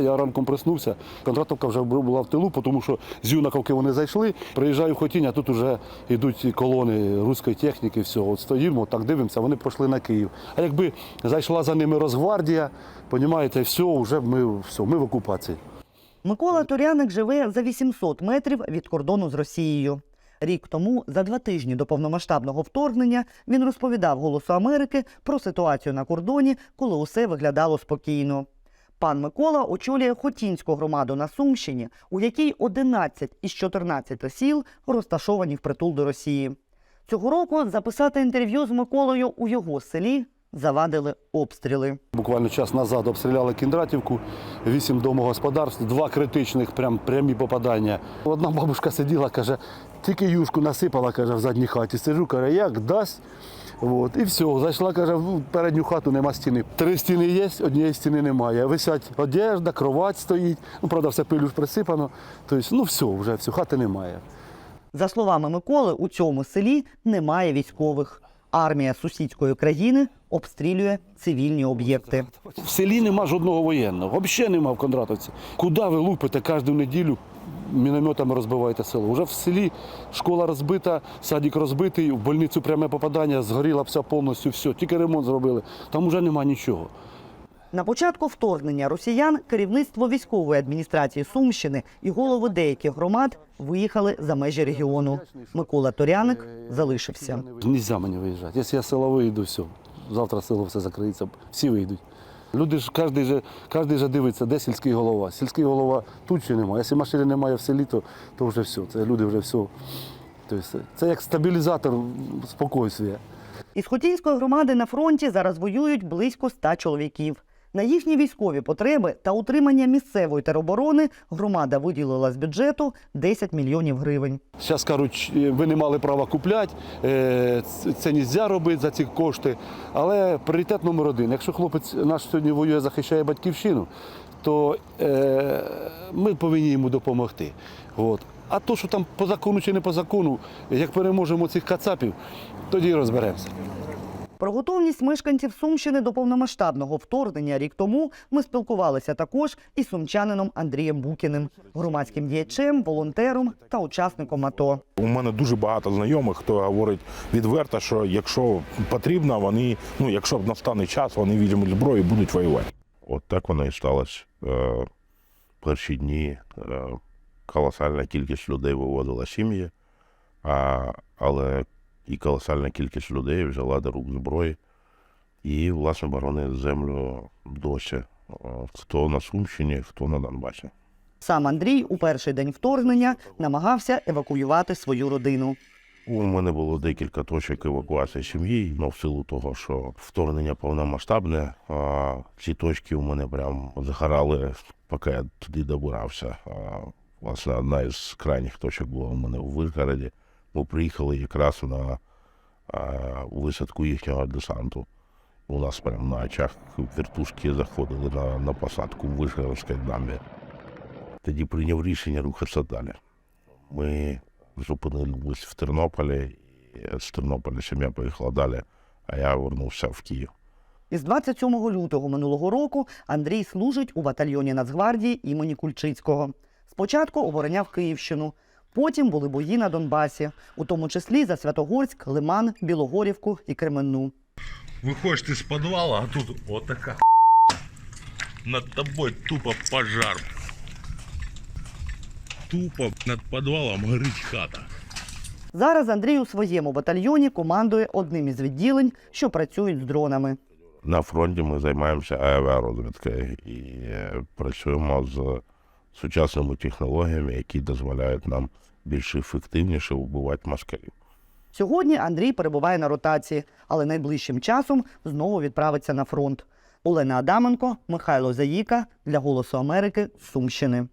Я ранком проснувся, контратовка вже була в тилу, тому що з юнаковки вони зайшли. Приїжджаю в Хотінь, тут вже йдуть колони руської техніки, всього. От стоїмо, так дивимося, вони пішли на Київ. А якби зайшла за ними Росгвардія, понімаєте, все, вже ми, все, ми в окупації. Микола Торяник живе за 800 метрів від кордону з Росією. Рік тому, за два тижні до повномасштабного вторгнення, він розповідав Голосу Америки про ситуацію на кордоні, коли усе виглядало спокійно. Пан Микола очолює Хотінську громаду на Сумщині, у якій 11 із 14 сіл розташовані впритул до Росії. Цього року записати інтерв'ю з Миколою у його селі завадили обстріли. Буквально час назад обстріляли Кіндратівку, вісім домогосподарств, два критичних прям, прямі попадання. Одна бабушка сиділа, каже, тільки юшку насипала, каже, в задній хаті. Сиджу, каже, як дасть. От, і все, зайшла, каже, в передню хату нема стіни. Три стіни є, однієї стіни немає. Висять одежда, кровать стоїть. Ну, правда, все пилю ж присипано. Тобто, ну все, вже все, хати немає. За словами Миколи, у цьому селі немає військових. Армія сусідської країни обстрілює цивільні об'єкти. В селі нема жодного воєнного, взагалі нема в Кондратовці. Куди ви лупите кожну неділю? Мінометами розбиваєте село. Уже в селі школа розбита, садик розбитий, в больницю пряме попадання, згоріла вся повністю, все, тільки ремонт зробили. Там вже нема нічого. На початку вторгнення росіян керівництво військової адміністрації Сумщини і голови деяких громад виїхали за межі регіону. Микола Торяник залишився. Нельзя мені виїжджати. Якщо я з села вийду, все. Завтра село все закриється, всі вийдуть. Люди ж кожен же, кожен же дивиться, де сільський голова. Сільський голова тут чи немає. Якщо машини немає в селі, то, то вже все. Це люди вже все. Тобто, це як стабілізатор спокійствия. Із Хотінської громади на фронті зараз воюють близько ста чоловіків. На їхні військові потреби та утримання місцевої тероборони громада виділила з бюджету 10 мільйонів гривень. Зараз кажуть, ви не мали права купляти, е, це не можна робити за ці кошти. Але пріоритет номер один. Якщо хлопець наш сьогодні воює, захищає батьківщину, то е, ми повинні йому допомогти. От. А то, що там по закону чи не по закону, як переможемо цих кацапів, тоді розберемося. Про готовність мешканців Сумщини до повномасштабного вторгнення рік тому ми спілкувалися також із сумчанином Андрієм Букіним, громадським діячем, волонтером та учасником АТО. У мене дуже багато знайомих, хто говорить відверто, що якщо потрібно, вони, ну якщо настане час, вони візьмуть зброю і будуть воювати. От так воно і сталося. Е, перші дні е, колосальна кількість людей виводила сім'ї, але і колосальна кількість людей взяла до рук зброї і, власне, боронить землю досі. Хто на Сумщині, хто на Донбасі. Сам Андрій у перший день вторгнення намагався евакуювати свою родину. У мене було декілька точок евакуації сім'ї, але в силу того, що вторгнення повномасштабне, а ці точки у мене прям загорали, поки я туди добирався. А, власне, одна із крайніх точок була у мене у Вишгороді. Ми приїхали якраз на а, висадку їхнього десанту. У нас прямо на очах вертушки заходили на, на посадку в Вишгородській дамбі. Тоді прийняв рішення рухатися далі. Ми зупинились в Тернополі, і з Тернополя сім'я поїхала далі, а я вернувся в Київ. Із 27 лютого минулого року Андрій служить у батальйоні Нацгвардії імені Кульчицького. Спочатку обороняв Київщину, потім були бої на Донбасі, у тому числі за Святогорськ, Лиман, Білогорівку і Кременну. Выходишь ты с подвала, а тут вот такая над тобой тупо пожар. Тупо над подвалом горить хата. Зараз Андрій у своєму батальйоні командує одним із відділень, що працюють з дронами. На фронті ми займаємося авіарозвідкою і е, працюємо з сучасними технологіями, які дозволяють нам більш ефективніше вбивати москалів. Сьогодні Андрій перебуває на ротації, але найближчим часом знову відправиться на фронт. Олена Адаменко, Михайло Заїка для Голосу Америки Сумщини.